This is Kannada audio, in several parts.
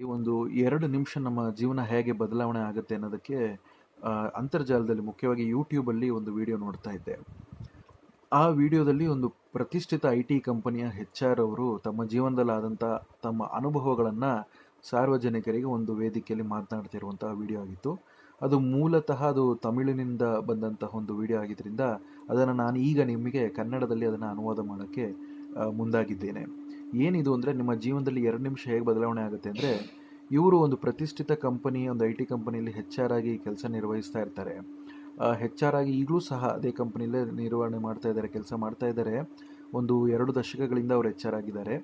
ಈ ಒಂದು ಎರಡು ನಿಮಿಷ ನಮ್ಮ ಜೀವನ ಹೇಗೆ ಬದಲಾವಣೆ ಆಗುತ್ತೆ ಅನ್ನೋದಕ್ಕೆ ಅಂತರ್ಜಾಲದಲ್ಲಿ ಮುಖ್ಯವಾಗಿ ಯೂಟ್ಯೂಬಲ್ಲಿ ಒಂದು ವಿಡಿಯೋ ನೋಡ್ತಾ ಇದ್ದೆ. ಆ ವಿಡಿಯೋದಲ್ಲಿ ಒಂದು ಪ್ರತಿಷ್ಠಿತ ಐ ಟಿ ಕಂಪನಿಯ ಹೆಚ್ ಆರ್ ಅವರು ತಮ್ಮ ಜೀವನದಲ್ಲಾದಂಥ ತಮ್ಮ ಅನುಭವಗಳನ್ನು ಸಾರ್ವಜನಿಕರಿಗೆ ಒಂದು ವೇದಿಕೆಯಲ್ಲಿ ಮಾತನಾಡ್ತಿರುವಂಥ ವಿಡಿಯೋ ಆಗಿತ್ತು. ಅದು ಮೂಲತಃ ಅದು ತಮಿಳಿನಿಂದ ಬಂದಂತಹ ಒಂದು ವಿಡಿಯೋ ಆಗಿದ್ದರಿಂದ ಅದನ್ನು ನಾನು ಈಗ ನಿಮಗೆ ಕನ್ನಡದಲ್ಲಿ ಅದನ್ನು ಅನುವಾದ ಮಾಡೋಕ್ಕೆ ಮುಂದಾಗಿದ್ದೇನೆ. ಏನಿದು ಅಂದರೆ ನಿಮ್ಮ ಜೀವನದಲ್ಲಿ ಎರಡು ನಿಮಿಷ ಹೇಗೆ ಬದಲಾವಣೆ ಆಗುತ್ತೆ ಅಂದರೆ, ಇವರು ಒಂದು ಪ್ರತಿಷ್ಠಿತ ಕಂಪನಿ, ಒಂದು ಐ ಟಿ ಕಂಪನಿಯಲ್ಲಿ ಹೆಚ್ ಆರ್ ಆಗಿ ಕೆಲಸ ನಿರ್ವಹಿಸ್ತಾ ಇರ್ತಾರೆ. ಹೆಚ್ ಆರ್ ಆಗಿ ಈಗಲೂ ಸಹ ಅದೇ ಕಂಪನಿಯಲ್ಲೇ ನಿರ್ವಹಣೆ ಮಾಡ್ತಾ ಇದ್ದಾರೆ, ಕೆಲಸ ಮಾಡ್ತಾ ಇದ್ದಾರೆ. ಒಂದು ಎರಡು ದಶಕಗಳಿಂದ ಅವರು ಹೆಚ್ ಆರ್ ಆಗಿದ್ದಾರೆ.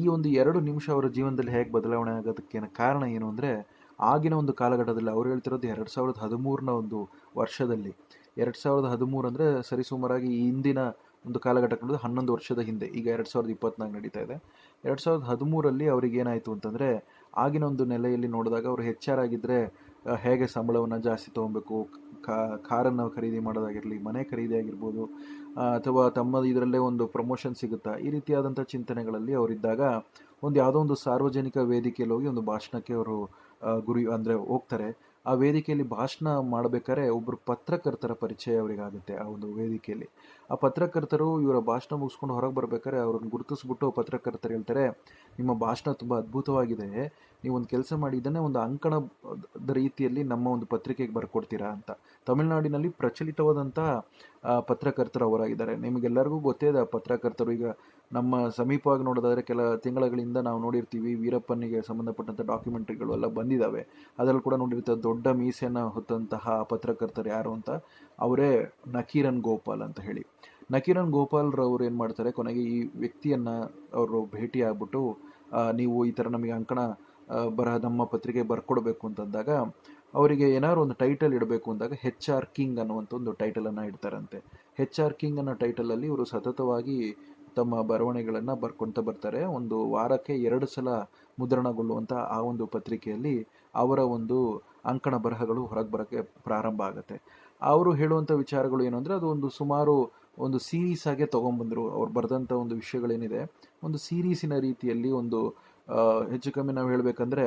ಈ ಒಂದು ಎರಡು ನಿಮಿಷ ಅವರ ಜೀವನದಲ್ಲಿ ಹೇಗೆ ಬದಲಾವಣೆ ಆಗೋದಕ್ಕೆ ಕಾರಣ ಏನು ಅಂದರೆ, ಆಗಿನ ಒಂದು ಕಾಲಘಟ್ಟದಲ್ಲಿ ಅವ್ರು ಹೇಳ್ತಿರೋದು ಎರಡು ಸಾವಿರದ ಹದಿಮೂರನ ಒಂದು ವರ್ಷದಲ್ಲಿ. ಎರಡು ಸಾವಿರದ ಹದಿಮೂರು ಅಂದರೆ ಸರಿಸುಮಾರಾಗಿ ಈ ಹಿಂದಿನ ಒಂದು ಕಾಲಘಟ್ಟಕ್ಕೆ ಹನ್ನೊಂದು ವರ್ಷದ ಹಿಂದೆ, ಈಗ ಎರಡು ಸಾವಿರದ ಇಪ್ಪತ್ನಾಲ್ಕು ನಡೀತಾ ಇದೆ. ಎರಡು ಸಾವಿರದ ಹದಿಮೂರಲ್ಲಿ ಅವ್ರಿಗೆ ಏನಾಯಿತು ಅಂತಂದರೆ, ಆಗಿನ ಒಂದು ನೆಲೆಯಲ್ಲಿ ನೋಡಿದಾಗ ಅವರು ಹೆಚ್ ಆರ್ ಆಗಿದ್ದರೆ ಹೇಗೆ ಸಂಬಳವನ್ನು ಜಾಸ್ತಿ ತೊಗೊಬೇಕು ಕಾರನ್ನು ಖರೀದಿ ಮಾಡೋದಾಗಿರಲಿ, ಮನೆ ಖರೀದಿ ಆಗಿರ್ಬೋದು ಅಥವಾ ತಮ್ಮ ಇದರಲ್ಲೇ ಒಂದು ಪ್ರಮೋಷನ್ ಸಿಗುತ್ತಾ, ಈ ರೀತಿಯಾದಂಥ ಚಿಂತನೆಗಳಲ್ಲಿ ಅವರಿದ್ದಾಗ ಒಂದು ಯಾವುದೋ ಒಂದು ಸಾರ್ವಜನಿಕ ವೇದಿಕೆಯಲ್ಲಿ ಹೋಗಿ ಒಂದು ಭಾಷಣಕ್ಕೆ ಅವರು ಗುರಿ ಅಂದರೆ ಹೋಗ್ತಾರೆ. ಆ ವೇದಿಕೆಯಲ್ಲಿ ಭಾಷಣ ಮಾಡಬೇಕಾದ್ರೆ ಒಬ್ಬರು ಪತ್ರಕರ್ತರ ಪರಿಚಯ ಅವರಿಗಾಗುತ್ತೆ ಆ ಒಂದು ವೇದಿಕೆಯಲ್ಲಿ. ಆ ಪತ್ರಕರ್ತರು ಇವರ ಭಾಷಣ ಮುಗಿಸ್ಕೊಂಡು ಹೊರಗೆ ಬರ್ಬೇಕಾದ್ರೆ ಅವ್ರನ್ನ ಗುರುತಿಸ್ಬಿಟ್ಟು ಪತ್ರಕರ್ತರು ಹೇಳ್ತಾರೆ, ನಿಮ್ಮ ಭಾಷಣ ತುಂಬ ಅದ್ಭುತವಾಗಿದೆ. ನೀವು ಒಂದು ಕೆಲಸ ಮಾಡಿ, ಇದನ್ನೇ ಒಂದು ಅಂಕಣದ ರೀತಿಯಲ್ಲಿ ನಮ್ಮ ಒಂದು ಪತ್ರಿಕೆಗೆ ಬರ್ಕೊಡ್ತೀರಾ ಅಂತ. ತಮಿಳುನಾಡಿನಲ್ಲಿ ಪ್ರಚಲಿತವಾದಂಥ ಪತ್ರಕರ್ತರು ಅವರಾಗಿದ್ದಾರೆ. ನಿಮಗೆಲ್ಲರಿಗೂ ಗೊತ್ತೇ ಇದೆ ಪತ್ರಕರ್ತರು. ಈಗ ನಮ್ಮ ಸಮೀಪವಾಗಿ ನೋಡೋದಾದರೆ ಕೆಲ ತಿಂಗಳುಗಳಿಂದ ನಾವು ನೋಡಿರ್ತೀವಿ, ವೀರಪ್ಪನಿಗೆ ಸಂಬಂಧಪಟ್ಟಂಥ ಡಾಕ್ಯುಮೆಂಟ್ರಿಗಳು ಎಲ್ಲ ಬಂದಿದ್ದಾವೆ. ಅದರಲ್ಲಿ ಕೂಡ ನೋಡಿರ್ತ ದೊಡ್ಡ ಮೀಸೆಯನ್ನು ಹೊತ್ತಂತಹ ಪತ್ರಕರ್ತರು ಯಾರು ಅಂತ? ಅವರೇ ನಕೀರನ್ ಗೋಪಾಲ್ ಅಂತ ಹೇಳಿ. ನಕೀರನ್ ಗೋಪಾಲ್ ರವರು ಏನು ಮಾಡ್ತಾರೆ? ಕೊನೆಗೆ ಈ ವ್ಯಕ್ತಿಯನ್ನು ಅವರು ಭೇಟಿ ಆಗ್ಬಿಟ್ಟು ನೀವು ಈ ಥರ ನಮಗೆ ಅಂಕಣ ಆ, ಬರಹ ನಮ್ಮ ಪತ್ರಿಕೆ ಬರ್ಕೊಡ್ಬೇಕು ಅಂತಂದಾಗ ಅವರಿಗೆ ಏನಾದ್ರು ಒಂದು ಟೈಟಲ್ ಇಡಬೇಕು ಅಂದಾಗ ಹೆಚ್ ಆರ್ ಕಿಂಗ್ ಅನ್ನುವಂಥ ಒಂದು ಟೈಟಲನ್ನು ಇಡ್ತಾರಂತೆ. ಹೆಚ್ ಆರ್ ಕಿಂಗ್ ಅನ್ನೋ ಟೈಟಲಲ್ಲಿ ಇವರು ಸತತವಾಗಿ ತಮ್ಮ ಬರವಣಿಗೆಗಳನ್ನು ಬರ್ಕೊಳ್ತಾ ಬರ್ತಾರೆ. ಒಂದು ವಾರಕ್ಕೆ ಎರಡು ಸಲ ಮುದ್ರಣಗೊಳ್ಳುವಂಥ ಆ ಒಂದು ಪತ್ರಿಕೆಯಲ್ಲಿ ಅವರ ಒಂದು ಅಂಕಣ ಬರಹಗಳು ಹೊರಗೆ ಬರೋಕ್ಕೆ ಪ್ರಾರಂಭ ಆಗುತ್ತೆ. ಅವರು ಹೇಳುವಂಥ ವಿಚಾರಗಳು ಏನು ಅಂದರೆ ಅದು ಒಂದು ಸುಮಾರು ಒಂದು ಸೀರೀಸ್ ಆಗೇ ತೊಗೊಂಬಂದರು. ಅವ್ರು ಬರೆದಂಥ ಒಂದು ವಿಷಯಗಳೇನಿದೆ. ಒಂದು ಸೀರೀಸಿನ ರೀತಿಯಲ್ಲಿ ಒಂದು ಹೆಚ್ಚು ಕಮ್ಮಿ ನಾವು ಹೇಳಬೇಕಂದ್ರೆ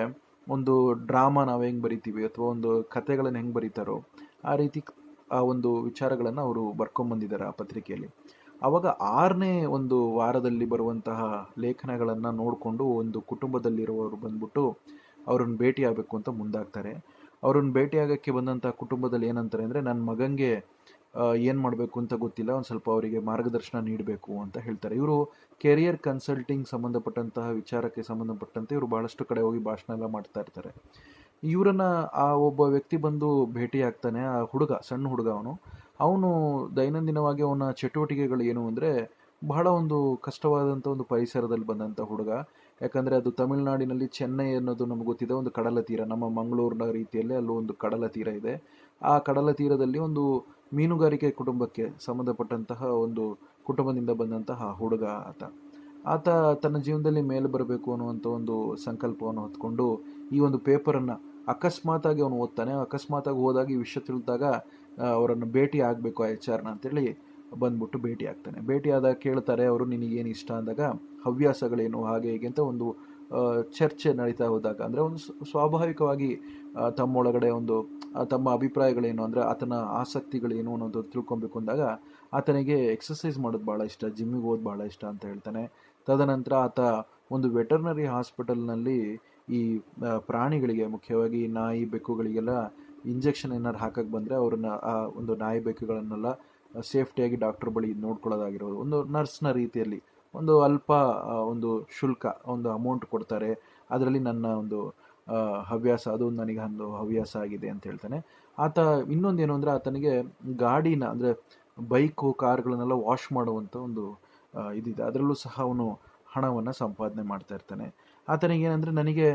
ಒಂದು ಡ್ರಾಮಾ ನಾವು ಹೆಂಗೆ ಬರಿತೀವಿ ಅಥವಾ ಒಂದು ಕಥೆಗಳನ್ನು ಹೆಂಗೆ ಬರೀತಾರೋ ಆ ರೀತಿ ಆ ಒಂದು ವಿಚಾರಗಳನ್ನು ಅವರು ಬರ್ಕೊಂಬಂದಿದ್ದಾರೆ ಆ ಪತ್ರಿಕೆಯಲ್ಲಿ. ಆವಾಗ ಆರನೇ ಒಂದು ವಾರದಲ್ಲಿ ಬರುವಂತಹ ಲೇಖನಗಳನ್ನು ನೋಡಿಕೊಂಡು ಒಂದು ಕುಟುಂಬದಲ್ಲಿರುವವರು ಬಂದ್ಬಿಟ್ಟು ಅವ್ರನ್ನ ಭೇಟಿ ಆಗಬೇಕು ಅಂತ ಮುಂದಾಗ್ತಾರೆ. ಅವ್ರನ್ನ ಭೇಟಿ ಆಗೋಕ್ಕೆ ಬಂದಂಥ ಕುಟುಂಬದಲ್ಲಿ ಏನಂತಾರೆ ಅಂದರೆ ನನ್ನ ಮಗನಿಗೆ ಏನು ಮಾಡಬೇಕು ಅಂತ ಗೊತ್ತಿಲ್ಲ. ಒಂದು ಸ್ವಲ್ಪ ಅವರಿಗೆ ಮಾರ್ಗದರ್ಶನ ನೀಡಬೇಕು ಅಂತ ಹೇಳ್ತಾರೆ. ಇವರು ಕೆರಿಯರ್ ಕನ್ಸಲ್ಟಿಂಗ್ ಸಂಬಂಧಪಟ್ಟಂತಹ ವಿಚಾರಕ್ಕೆ ಸಂಬಂಧಪಟ್ಟಂತೆ ಇವರು ಭಾಳಷ್ಟು ಕಡೆ ಹೋಗಿ ಭಾಷಣ ಎಲ್ಲ ಮಾಡ್ತಾ ಇರ್ತಾರೆ. ಇವರನ್ನ ಆ ಒಬ್ಬ ವ್ಯಕ್ತಿ ಬಂದು ಭೇಟಿ ಆಗ್ತಾನೆ. ಆ ಹುಡುಗ, ಸಣ್ಣ ಹುಡುಗ ಅವನು. ಅವನು ದೈನಂದಿನವಾಗಿ ಅವನ ಚಟುವಟಿಕೆಗಳು ಏನು ಅಂದರೆ ಬಹಳ ಒಂದು ಕಷ್ಟವಾದಂಥ ಒಂದು ಪರಿಸರದಲ್ಲಿ ಬಂದಂಥ ಹುಡುಗ. ಯಾಕಂದರೆ ಅದು ತಮಿಳುನಾಡಿನಲ್ಲಿ ಚೆನ್ನೈ ಅನ್ನೋದು ನಮ್ಗೆ ಗೊತ್ತಿದೆ. ಒಂದು ಕಡಲ ತೀರ ನಮ್ಮ ಮಂಗಳೂರಿನ ರೀತಿಯಲ್ಲಿ ಅಲ್ಲೂ ಒಂದು ಕಡಲ ತೀರ ಇದೆ. ಆ ಕಡಲ ತೀರದಲ್ಲಿ ಒಂದು ಮೀನುಗಾರಿಕೆ ಕುಟುಂಬಕ್ಕೆ ಸಂಬಂಧಪಟ್ಟಂತಹ ಒಂದು ಕುಟುಂಬದಿಂದ ಬಂದಂತಹ ಹುಡುಗ ಆತ. ಆತ ತನ್ನ ಜೀವನದಲ್ಲಿ ಮೇಲೆ ಬರಬೇಕು ಅನ್ನುವಂಥ ಒಂದು ಸಂಕಲ್ಪವನ್ನು ಹೊತ್ಕೊಂಡು ಈ ಒಂದು ಪೇಪರನ್ನು ಅಕಸ್ಮಾತಾಗಿ ಅವನು ಓದ್ತಾನೆ. ಅಕಸ್ಮಾತಾಗಿ ಹೋದಾಗ ಈ ವಿಷಯ ತಿಳಿದಾಗ ಅವರನ್ನು ಭೇಟಿ ಆಗಬೇಕು ಆ ಎಚ್ ಆರ್ನ ಅಂತೇಳಿ ಬಂದ್ಬಿಟ್ಟು ಭೇಟಿ ಆಗ್ತಾನೆ. ಭೇಟಿ ಆದಾಗ ಕೇಳ್ತಾರೆ, ಅವರು ನಿನಗೇನು ಇಷ್ಟ? ಅಂದಾಗ, ಹವ್ಯಾಸಗಳೇನು? ಹಾಗೆ ಹೀಗೆ ಅಂತ ಒಂದು ಚರ್ಚೆ ನಡೀತಾ ಹೋದಾಗ, ಅಂದರೆ ಒಂದು ಸ್ವಾಭಾವಿಕವಾಗಿ ತಮ್ಮೊಳಗಡೆ ಒಂದು ತಮ್ಮ ಅಭಿಪ್ರಾಯಗಳೇನು, ಅಂದರೆ ಆತನ ಆಸಕ್ತಿಗಳೇನು ಅನ್ನೋದು ತಿಳ್ಕೊಬೇಕು ಅಂದಾಗ, ಆತನಿಗೆ ಎಕ್ಸಸೈಸ್ ಮಾಡೋದು ಭಾಳ ಇಷ್ಟ ಜಿಮ್ಮಿಗೆ ಹೋದ್ ಭಾಳ ಇಷ್ಟ ಅಂತ ಹೇಳ್ತಾನೆ. ತದನಂತರ ಆತ ಒಂದು ವೆಟರ್ನರಿ ಹಾಸ್ಪಿಟಲ್ನಲ್ಲಿ ಈ ಪ್ರಾಣಿಗಳಿಗೆ, ಮುಖ್ಯವಾಗಿ ನಾಯಿ ಬೆಕ್ಕುಗಳಿಗೆಲ್ಲ ಇಂಜೆಕ್ಷನ್ ಏನಾರು ಹಾಕಕ್ಕೆ ಬಂದರೆ ಅವ್ರನ್ನ, ಆ, ಒಂದು ನಾಯಿ ಬೆಕ್ಕುಗಳನ್ನೆಲ್ಲ ಸೇಫ್ಟಿಯಾಗಿ ಡಾಕ್ಟರ್ ಬಳಿ ನೋಡ್ಕೊಳ್ಳೋದಾಗಿರೋದು ಒಂದು ನರ್ಸ್ನ ರೀತಿಯಲ್ಲಿ ಒಂದು ಅಲ್ಪ ಒಂದು ಶುಲ್ಕ, ಒಂದು ಅಮೌಂಟ್ ಕೊಡ್ತಾರೆ. ಅದರಲ್ಲಿ ನನ್ನ ಒಂದು ಹವ್ಯಾಸ, ಅದು ನನಗೆ ಒಂದು ಹವ್ಯಾಸ ಆಗಿದೆ ಅಂತ ಹೇಳ್ತಾನೆ. ಆತ ಇನ್ನೊಂದೇನು ಅಂದರೆ ಆತನಿಗೆ ಗಾಡಿನ ಅಂದರೆ ಬೈಕು, ಕಾರ್ಗಳನ್ನೆಲ್ಲ ವಾಶ್ ಮಾಡುವಂಥ ಒಂದು ಇದಿದೆ. ಅದರಲ್ಲೂ ಸಹ ಅವನು ಹಣವನ್ನು ಸಂಪಾದನೆ ಮಾಡ್ತಾ ಇರ್ತಾನೆ. ಆತನಿಗೆ ಏನಂದರೆ, ನನಗೆ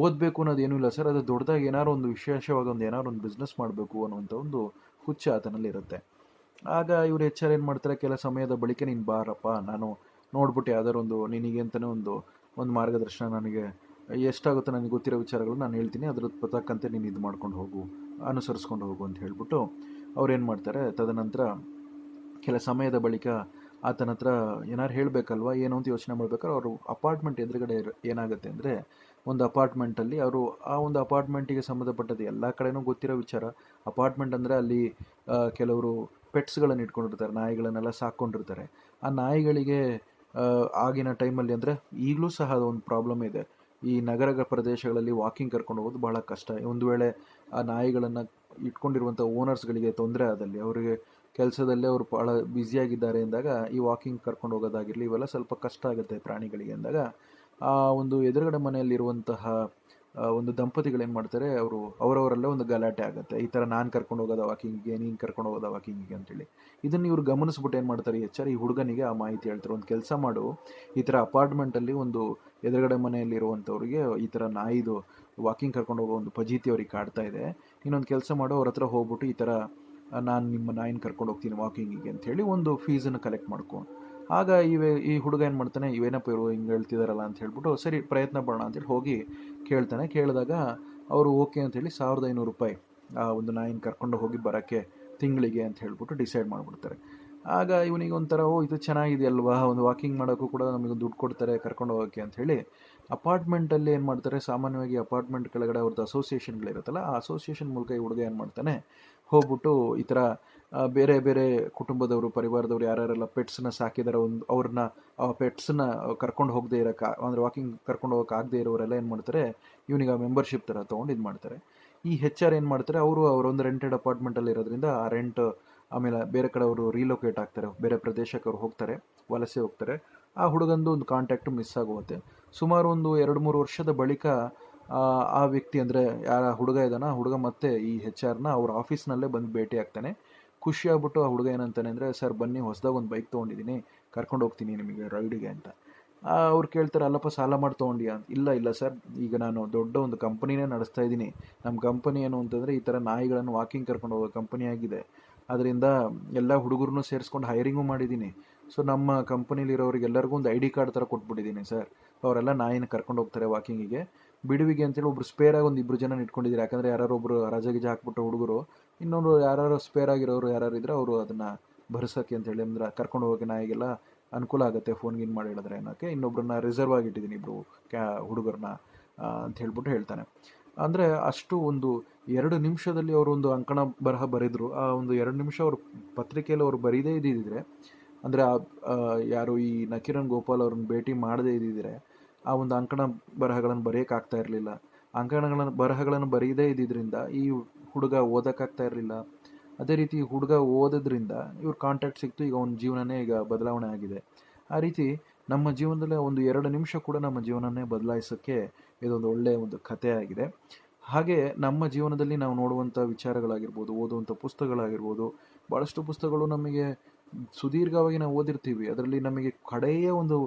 ಓದಬೇಕು ಅನ್ನೋದು ಏನೂ ಇಲ್ಲ ಸರ್. ಅದು ದೊಡ್ಡದಾಗಿ ಏನಾದ್ರು ಒಂದು ವಿಶೇಷವಾಗಿ ಒಂದು ಏನಾದ್ರು ಒಂದು ಬಿಸ್ನೆಸ್ ಮಾಡಬೇಕು ಅನ್ನುವಂಥ ಒಂದು ಹುಚ್ಚ ಆತನಲ್ಲಿ ಇರುತ್ತೆ. ಆಗ ಇವರು ಎಚ್ ಆರ್ ಏನು ಮಾಡ್ತಾರೆ, ಕೆಲ ಸಮಯದ ಬಳಿಕ ನೀನು ಬಾರಪ್ಪ. ನಾನು ನೋಡ್ಬಿಟ್ಟು ಯಾವ್ದಾರು ಒಂದು ನಿನಗೆ ಅಂತಲೇ ಒಂದು ಒಂದು ಮಾರ್ಗದರ್ಶನ ನನಗೆ ಎಷ್ಟಾಗುತ್ತೋ ನನಗೆ ಗೊತ್ತಿರೋ ವಿಚಾರಗಳು ನಾನು ಹೇಳ್ತೀನಿ. ಅದ್ರ ತಕ್ಕಂತೆ ನೀನು ಇದು ಮಾಡ್ಕೊಂಡು ಹೋಗು, ಅನುಸರಿಸ್ಕೊಂಡು ಹೋಗು ಅಂತ ಹೇಳ್ಬಿಟ್ಟು ಏನು ಮಾಡ್ತಾರೆ, ತದನಂತರ ಕೆಲ ಸಮಯದ ಬಳಿಕ ಆತನ ಹತ್ರ ಏನಾರು ಹೇಳಬೇಕಲ್ವ, ಏನು ಅಂತ ಯೋಚನೆ ಮಾಡ್ಬೇಕಾದ್ರೆ ಅವರು ಅಪಾರ್ಟ್ಮೆಂಟ್ ಎದುರುಗಡೆ ಏನಾಗುತ್ತೆ ಅಂದರೆ ಒಂದು ಅಪಾರ್ಟ್ಮೆಂಟಲ್ಲಿ ಅವರು ಆ ಒಂದು ಅಪಾರ್ಟ್ಮೆಂಟಿಗೆ ಸಂಬಂಧಪಟ್ಟದ್ದು ಎಲ್ಲ ಕಡೆನೂ ಗೊತ್ತಿರೋ ವಿಚಾರ. ಅಪಾರ್ಟ್ಮೆಂಟ್ ಅಂದರೆ ಅಲ್ಲಿ ಕೆಲವರು ಪೆಟ್ಸ್ಗಳನ್ನು ಇಟ್ಕೊಂಡಿರ್ತಾರೆ, ನಾಯಿಗಳನ್ನೆಲ್ಲ ಸಾಕ್ಕೊಂಡಿರ್ತಾರೆ. ಆ ನಾಯಿಗಳಿಗೆ ಆಗಿನ ಟೈಮಲ್ಲಿ ಅಂದರೆ ಈಗಲೂ ಸಹ ಅದೊಂದು ಪ್ರಾಬ್ಲಮ್ ಇದೆ. ಈ ನಗರ ಪ್ರದೇಶಗಳಲ್ಲಿ ವಾಕಿಂಗ್ ಕರ್ಕೊಂಡು ಹೋಗೋದು ಬಹಳ ಕಷ್ಟ. ಒಂದು ವೇಳೆ ಆ ನಾಯಿಗಳನ್ನು ಇಟ್ಕೊಂಡಿರುವಂಥ ಓನರ್ಸ್ಗಳಿಗೆ ತೊಂದರೆ ಆದಲ್ಲಿ, ಅವರಿಗೆ ಕೆಲಸದಲ್ಲೇ ಅವರು ಭಾಳ ಬ್ಯುಸಿಯಾಗಿದ್ದಾರೆ ಅಂದಾಗ ಈ ವಾಕಿಂಗ್ ಕರ್ಕೊಂಡು ಹೋಗೋದಾಗಿರಲಿ ಇವೆಲ್ಲ ಸ್ವಲ್ಪ ಕಷ್ಟ ಆಗುತ್ತೆ ಪ್ರಾಣಿಗಳಿಗೆ ಅಂದಾಗ ಆ ಒಂದು ಎದುರುಗಡೆ ಮನೆಯಲ್ಲಿರುವಂತಹ ಒಂದು ದಂಪತಿಗಳು ಏನು ಮಾಡ್ತಾರೆ, ಅವರು ಅವರವರಲ್ಲೇ ಒಂದು ಗಲಾಟೆ ಆಗುತ್ತೆ. ಈ ಥರ ನಾನು ಕರ್ಕೊಂಡು ಹೋಗೋದ ವಾಕಿಂಗಿಗೆ, ನೀನು ಕರ್ಕೊಂಡು ಹೋಗೋದ ವಾಕಿಂಗಿಗೆ ಅಂತೇಳಿ. ಇದನ್ನು ಇವರು ಗಮನಿಸ್ಬಿಟ್ಟು ಏನು ಮಾಡ್ತಾರೆ ಹೆಚ್ಚಾರಿ ಈ ಹುಡುಗನಿಗೆ ಆ ಮಾಹಿತಿ ಹೇಳ್ತಾರೆ. ಒಂದು ಕೆಲಸ ಮಾಡು, ಈ ಥರ ಅಪಾರ್ಟ್ಮೆಂಟಲ್ಲಿ ಒಂದು ಎದುರುಗಡೆ ಮನೆಯಲ್ಲಿರುವಂಥವ್ರಿಗೆ ಈ ಥರ ನಾಯಿದು ವಾಕಿಂಗ್ ಕರ್ಕೊಂಡು ಹೋಗೋ ಒಂದು ಪಜೀತಿ ಅವ್ರಿಗೆ ಕಾಡ್ತಾ ಇದೆ. ಇನ್ನೊಂದು ಕೆಲಸ ಮಾಡು, ಅವ್ರ ಹತ್ರ ಹೋಗ್ಬಿಟ್ಟು ಈ ಥರ ನಾನು ನಿಮ್ಮ ನಾಯಿನ ಕರ್ಕೊಂಡು ಹೋಗ್ತೀನಿ ವಾಕಿಂಗಿಗೆ ಅಂತ ಹೇಳಿ ಒಂದು ಫೀಸನ್ನು ಕಲೆಕ್ಟ್ ಮಾಡ್ಕೊ ಆಗ ಇವೆ, ಈ ಹುಡುಗ ಏನು ಮಾಡ್ತಾನೆ, ಇವೇನಪ್ಪ ಇವರು ಹಿಂಗೆ ಹೇಳ್ತಿದಾರಲ್ಲ ಅಂತ ಹೇಳ್ಬಿಟ್ಟು, ಸರಿ ಪ್ರಯತ್ನ ಪಡೋಣ ಅಂತೇಳಿ ಹೋಗಿ ಕೇಳ್ತಾನೆ. ಕೇಳಿದಾಗ ಅವರು ಓಕೆ ಅಂತೇಳಿ ಸಾವಿರದ ಐನೂರು ರೂಪಾಯಿ ಆ ಒಂದು ನಾಯಿನ ಕರ್ಕೊಂಡು ಹೋಗಿ ಬರೋಕ್ಕೆ ತಿಂಗಳಿಗೆ ಅಂತ ಹೇಳ್ಬಿಟ್ಟು ಡಿಸೈಡ್ ಮಾಡಿಬಿಡ್ತಾರೆ. ಆಗ ಇವನಿಗೆ ಒಂಥರ, ಓ, ಇದು ಚೆನ್ನಾಗಿದೆಯಲ್ವಾ, ಒಂದು ವಾಕಿಂಗ್ ಮಾಡೋಕ್ಕೂ ಕೂಡ ನಮಗೆ ದುಡ್ಡು ಕೊಡ್ತಾರೆ ಕರ್ಕೊಂಡು ಹೋಗೋಕ್ಕೆ ಅಂಥೇಳಿ ಅಪಾರ್ಟ್ಮೆಂಟಲ್ಲಿ ಏನು ಮಾಡ್ತಾರೆ, ಸಾಮಾನ್ಯವಾಗಿ ಅಪಾರ್ಟ್ಮೆಂಟ್ ಕೆಳಗಡೆ ಅವ್ರದ್ದು ಅಸೋಸಿಯೇಷನ್ಗಳಿರುತ್ತಲ್ಲ ಆ ಅಸೋಸಿಯೇಷನ್ ಮೂಲಕ ಈ ಹುಡುಗ ಏನು ಮಾಡ್ತಾನೆ, ಹೋಗ್ಬಿಟ್ಟು ಈ ಥರ ಬೇರೆ ಬೇರೆ ಕುಟುಂಬದವರು ಪರಿವಾರದವರು ಯಾರ್ಯಾರೆಲ್ಲ ಪೆಟ್ಸ್ನ ಸಾಕಿದಾರೆ ಒಂದು ಅವ್ರನ್ನ ಆ ಪೆಟ್ಸ್ನ ಕರ್ಕೊಂಡು ಹೋಗದೆ ಇರೋಕೆ ಅಂದರೆ ವಾಕಿಂಗ್ ಕರ್ಕೊಂಡು ಹೋಗಕ್ಕೆ ಆಗದೆ ಇರೋರೆಲ್ಲ ಏನು ಮಾಡ್ತಾರೆ ಇವನಿಗೆ ಆ ಮೆಂಬರ್ಶಿಪ್ ಥರ ತೊಗೊಂಡು ಇದು ಮಾಡ್ತಾರೆ. ಈ ಹೆಚ್ ಆರ್ ಏನು ಮಾಡ್ತಾರೆ ಅವರು ಅವರೊಂದು ರೆಂಟೆಡ್ ಅಪಾರ್ಟ್ಮೆಂಟಲ್ಲಿ ಇರೋದ್ರಿಂದ ಆ ರೆಂಟ್ ಆಮೇಲೆ ಬೇರೆ ಕಡೆ ಅವರು ರೀಲೊಕೇಟ್ ಆಗ್ತಾರೆ ಬೇರೆ ಪ್ರದೇಶಕ್ಕೆ ಅವ್ರು ಹೋಗ್ತಾರೆ ವಲಸೆ ಹೋಗ್ತಾರೆ ಆ ಹುಡುಗಂದು ಒಂದು ಕಾಂಟ್ಯಾಕ್ಟು ಮಿಸ್ ಆಗುತ್ತೆ ಸುಮಾರು ಒಂದು ಎರಡು ಮೂರು ವರ್ಷದ ಬಳಿಕ ಆ, ಆ ವ್ಯಕ್ತಿ ಅಂದರೆ ಯಾರ ಹುಡುಗ ಇದ್ದಾನ ಹುಡುಗ ಮತ್ತೆ ಈ ಹೆಚ್ ಆರ್ನ ಅವ್ರ ಆಫೀಸ್ನಲ್ಲೇ ಬಂದು ಭೇಟಿ ಆಗ್ತಾನೆ. ಖುಷಿ ಆಗ್ಬಿಟ್ಟು ಆ ಹುಡುಗ ಏನಂತಾನೆ ಅಂದರೆ, ಸರ್, ಬನ್ನಿ, ಹೊಸದಾಗ ಒಂದು ಬೈಕ್ ತೊಗೊಂಡಿದ್ದೀನಿ ಕರ್ಕೊಂಡು ಹೋಗ್ತೀನಿ ನಿಮಗೆ ರೈಡಿಗೆ ಅಂತ. ಅವ್ರು ಕೇಳ್ತಾರೆ, ಅಲ್ಲಪ್ಪ, ಸಾಲ ಮಾಡಿ ತೊಗೊಂಡಿಯಾ? ಅಂತ, ಇಲ್ಲ ಇಲ್ಲ, ಸರ್, ಈಗ ನಾನು ದೊಡ್ಡ ಒಂದು ಕಂಪನಿನೇ ನಡೆಸ್ತಾ ಇದ್ದೀನಿ ನಮ್ಮ ಕಂಪನಿ ಏನು ಅಂತಂದರೆ, ಈ ಥರ ನಾಯಿಗಳನ್ನು ವಾಕಿಂಗ್ ಕರ್ಕೊಂಡು ಹೋಗೋ ಕಂಪನಿ ಆಗಿದೆ. ಅದರಿಂದ ಎಲ್ಲ ಹುಡುಗರನ್ನು ಸೇರಿಸ್ಕೊಂಡು ಹೈರಿಂಗು ಮಾಡಿದ್ದೀನಿ ಸೊ, ನಮ್ಮ ಕಂಪನಿಲಿರೋರಿಗೆ ಎಲ್ಲರಿಗೂ ಒಂದು ಐ ಡಿ ಕಾರ್ಡ್ ಥರ ಕೊಟ್ಬಿಟ್ಟಿದ್ದೀನಿ ಸರ್. ಅವರೆಲ್ಲ ನಾಯಿನ ಕರ್ಕೊಂಡು ಹೋಗ್ತಾರೆ ವಾಕಿಂಗಿಗೆ ಬಿಡುವಿಗೆ ಅಂತೇಳಿ ಒಬ್ರು ಸ್ಪೇರಾಗಿ ಒಂದು ಇಬ್ರು ಜನ ಇಟ್ಕೊಂಡಿದ್ದೀರಿ ಯಾಕಂದರೆ ಯಾರೋ ಒಬ್ರು ರಜೆ ಗಿಜೆ ಹಾಕ್ಬಿಟ್ಟು ಹುಡುಗರು ಇನ್ನೊಂದು ಯಾರು ಸ್ಪೇರ್ ಆಗಿರೋರು ಯಾರು ಇದ್ರೆ ಅವರು ಅದನ್ನು ಅಂತ ಅಂತೇಳಿ ಅಂದ್ರೆ ಕರ್ಕೊಂಡು ಹೋಗಿ ನಾಯಿಗೆಲ್ಲ ಅನುಕೂಲ ಆಗುತ್ತೆ ಫೋನ್ ಗಿನ್ ಮಾಡಿ ಹೇಳಿದ್ರೆ ಅನ್ನೋಕ್ಕೆ ಇನ್ನೊಬ್ಬರನ್ನ ರಿಸರ್ವ್ ಆಗಿಟ್ಟಿದ್ದೀನಿ ಇಬ್ಬರು ಕ್ಯಾ ಹುಡುಗರನ್ನ ಅಂತ ಹೇಳ್ಬಿಟ್ಟು ಹೇಳ್ತಾನೆ. ಅಂದರೆ ಅಷ್ಟು ಒಂದು ಎರಡು ನಿಮಿಷದಲ್ಲಿ ಅವರು ಒಂದು ಅಂಕಣ ಬರಹ ಬರೆದ್ರು. ಆ ಒಂದು ಎರಡು ನಿಮಿಷ ಅವರು ಪತ್ರಿಕೆಯಲ್ಲಿ ಅವರು ಬರೀದೇ ಇದ್ದಿದ್ರೆ, ಅಂದರೆ ಯಾರು ಈ ನಕಿರನ್ ಗೋಪಾಲ್ ಅವ್ರನ್ನ ಭೇಟಿ ಮಾಡದೇ ಇದ್ದಿದ್ರೆ ಆ ಒಂದು ಅಂಕಣ ಬರಹಗಳನ್ನು ಬರೆಯೋಕ್ಕಾಗ್ತಾ ಇರಲಿಲ್ಲ. ಅಂಕಣಗಳನ್ನು, ಬರಹಗಳನ್ನು ಬರೀದೇ ಇದ್ದಿದ್ರಿಂದ ಈ ಹುಡುಗ ಓದೋಕ್ಕಾಗ್ತಾ ಇರಲಿಲ್ಲ. ಅದೇ ರೀತಿ ಹುಡುಗ ಓದೋದ್ರಿಂದ ಇವ್ರ ಕಾಂಟ್ಯಾಕ್ಟ್ ಸಿಕ್ತು, ಈಗ ಅವನ ಜೀವನನೇ ಈಗ ಬದಲಾವಣೆ ಆಗಿದೆ. ಆ ರೀತಿ ನಮ್ಮ ಜೀವನದಲ್ಲಿ ಒಂದು ಎರಡು ನಿಮಿಷ ಕೂಡ ನಮ್ಮ ಜೀವನನೇ ಬದಲಾಯಿಸೋಕ್ಕೆ ಇದೊಂದು ಒಳ್ಳೆಯ ಒಂದು ಕಥೆ ಆಗಿದೆ. ಹಾಗೆ ನಮ್ಮ ಜೀವನದಲ್ಲಿ ನಾವು ನೋಡುವಂಥ ವಿಚಾರಗಳಾಗಿರ್ಬೋದು, ಓದುವಂಥ ಪುಸ್ತಕಗಳಾಗಿರ್ಬೋದು ಭಾಳಷ್ಟು ಪುಸ್ತಕಗಳು ನಮಗೆ ಸುದೀರ್ಘವಾಗಿ ನಾವು ಓದಿರ್ತೀವಿ. ಅದರಲ್ಲಿ ನಮಗೆ ಕಡೆಯ ಒಂದು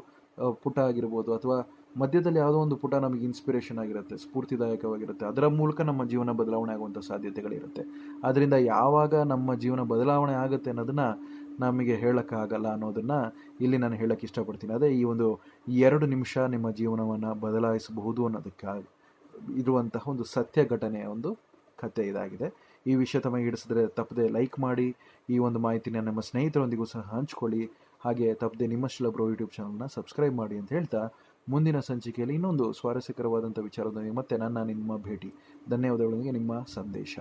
ಪುಟ ಆಗಿರ್ಬೋದು ಅಥವಾ ಮಧ್ಯದಲ್ಲಿ ಯಾವುದೋ ಒಂದು ಪುಟ ನಮಗೆ ಇನ್ಸ್ಪಿರೇಷನ್ ಆಗಿರುತ್ತೆ, ಸ್ಫೂರ್ತಿದಾಯಕವಾಗಿರುತ್ತೆ. ಅದರ ಮೂಲಕ ನಮ್ಮ ಜೀವನ ಬದಲಾವಣೆ ಆಗುವಂಥ ಸಾಧ್ಯತೆಗಳಿರುತ್ತೆ. ಆದ್ದರಿಂದ ಯಾವಾಗ ನಮ್ಮ ಜೀವನ ಬದಲಾವಣೆ ಆಗುತ್ತೆ ಅನ್ನೋದನ್ನ ನಮಗೆ ಹೇಳೋಕ್ಕಾಗಲ್ಲ ಅನ್ನೋದನ್ನು ಇಲ್ಲಿ ನಾನು ಹೇಳಕ್ಕೆ ಇಷ್ಟಪಡ್ತೀನಿ. ಅದೇ ಈ ಒಂದು ಎರಡು ನಿಮಿಷ ನಿಮ್ಮ ಜೀವನವನ್ನು ಬದಲಾಯಿಸಬಹುದು ಅನ್ನೋದಕ್ಕೆ ಇರುವಂತಹ ಒಂದು ಸತ್ಯ ಘಟನೆಯ ಒಂದು ಕತೆ ಇದಾಗಿದೆ. ಈ ವಿಷಯ ತಮಗೆ ಹಿಡಿಸಿದ್ರೆ ತಪ್ಪದೆ ಲೈಕ್ ಮಾಡಿ, ಈ ಒಂದು ಮಾಹಿತಿನ ನಮ್ಮ ಸ್ನೇಹಿತರೊಂದಿಗೂ ಸಹ ಹಂಚ್ಕೊಳ್ಳಿ. ಹಾಗೆ ತಪ್ಪದೆ ನಿಮ್ಮ ಶಿಲಬ್ರೋ ಯೂಟ್ಯೂಬ್ ಚಾನಲ್ನ ಸಬ್ಸ್ಕ್ರೈಬ್ ಮಾಡಿ ಅಂತ ಹೇಳ್ತಾ ಮುಂದಿನ ಸಂಚಿಕೆಯಲ್ಲಿ ಇನ್ನೊಂದು ಸ್ವಾರಸ್ಯಕರವಾದಂಥ ವಿಚಾರದೊಂದಿಗೆ ಮತ್ತೆ ನನ್ನ ನಿಮ್ಮ ಭೇಟಿ. ಧನ್ಯವಾದಗಳೊಂದಿಗೆ ನಿಮ್ಮ ಸಂದೇಶ.